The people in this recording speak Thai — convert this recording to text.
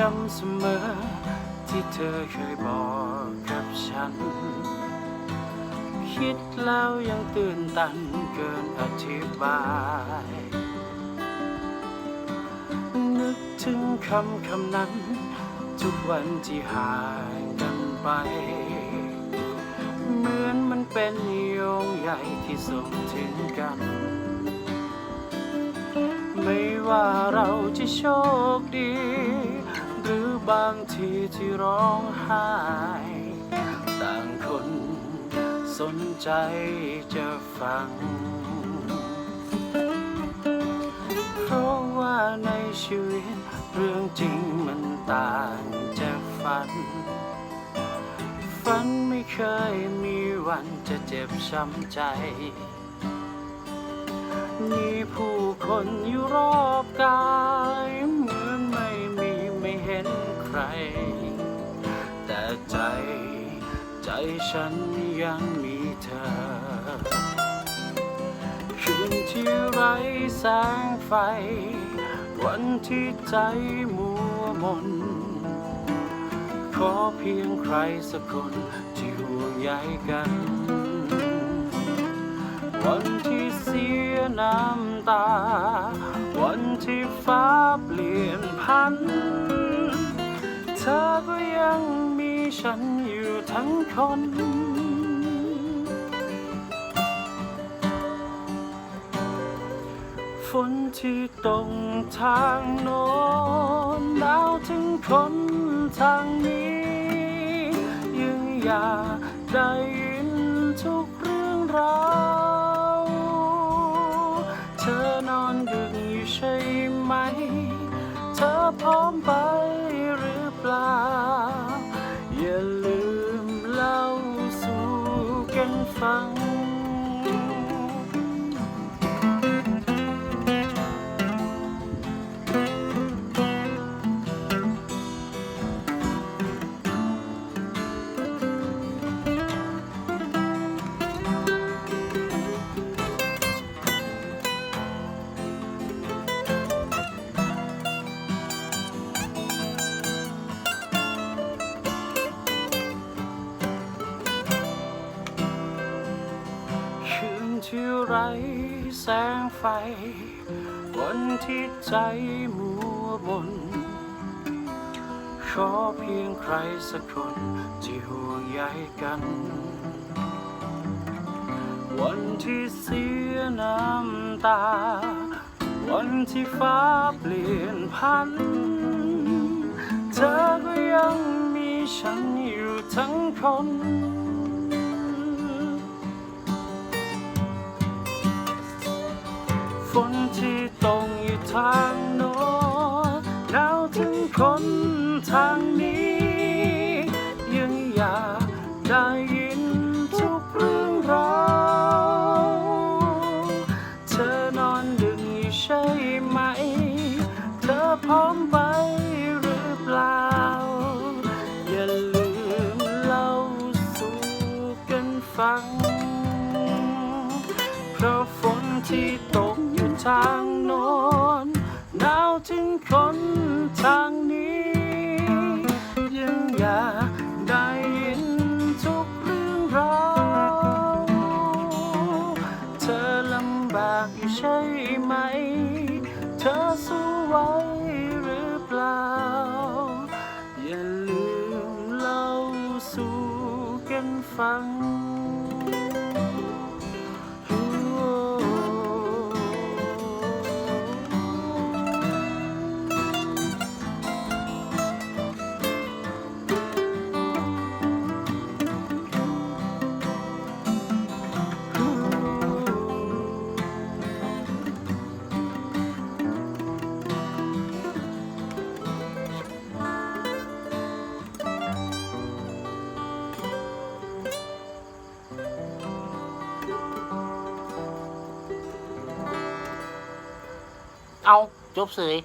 จำเสมอ ที่เธอเคยบอกกับฉัน คิดแล้วยังตื่นตันเกินอธิบาย นึกถึงคำคำนั้น ทุกวันที่ห่างกันไป เหมือนมันเป็นโยงใหญ่ที่ส่งถึงกันไม่ว่าเราจะโชคดี บางทีที่ร้องไห้ ต่างคนสนใจจะฟัง เพราะว่าในชีวิตเรื่องจริงมันต่างจากฝัน ฝันไม่เคยมีวันจะเจ็บช้ำใจ มีผู้คนอยู่รอบกาย ฉันยังมีเธอ คืนที่ไร้แสงไฟ วันที่ใจมัวมน ขอเพียงใครสักคนที่ห่วงใยกัน วันที่เสียน้ำตา วันที่ฟ้าเปลี่ยนพัน เธอก็ยัง ฉันอยู่ทั้งคน ฝนที่ตรงทางโน้นหนาวถึงคนทางนี้ ยังอยากได้ยินทุกเรื่องราวเธอนอนดึกอยู่ใช่ไหม เธอพร้อมไป ที่ไรแสงไฟวันที่ใจมัวมนขอเพียงใครสักคนที่ห่วงใยกัน วันที่เสียน้ำตา วันที่ฟ้าเปลี่ยนพัน เธอก็ยังมีฉันอยู่ทั้งคน ฝนที่ตกอยู่ทางโน้นหนาวถึงคนทางนี้ ยังอยากได้ยินทุกเรื่องราวเธอนอนดึกอยู่ใช่ไหม เธอพร้อมไปหรือเปล่า อย่าลืมเล่าสู่กันฟัง เพราะฝนที่ตก ทางโน้นหนาวถึงคนทางนี้ ยังอยากได้ยินทุกเรื่องราวเธอลำบากอยู่ใช่ไหม เธอสู้ไหวหรือเปล่า อย่าลืมเล่าสู่กันฟัง เอาจบเสย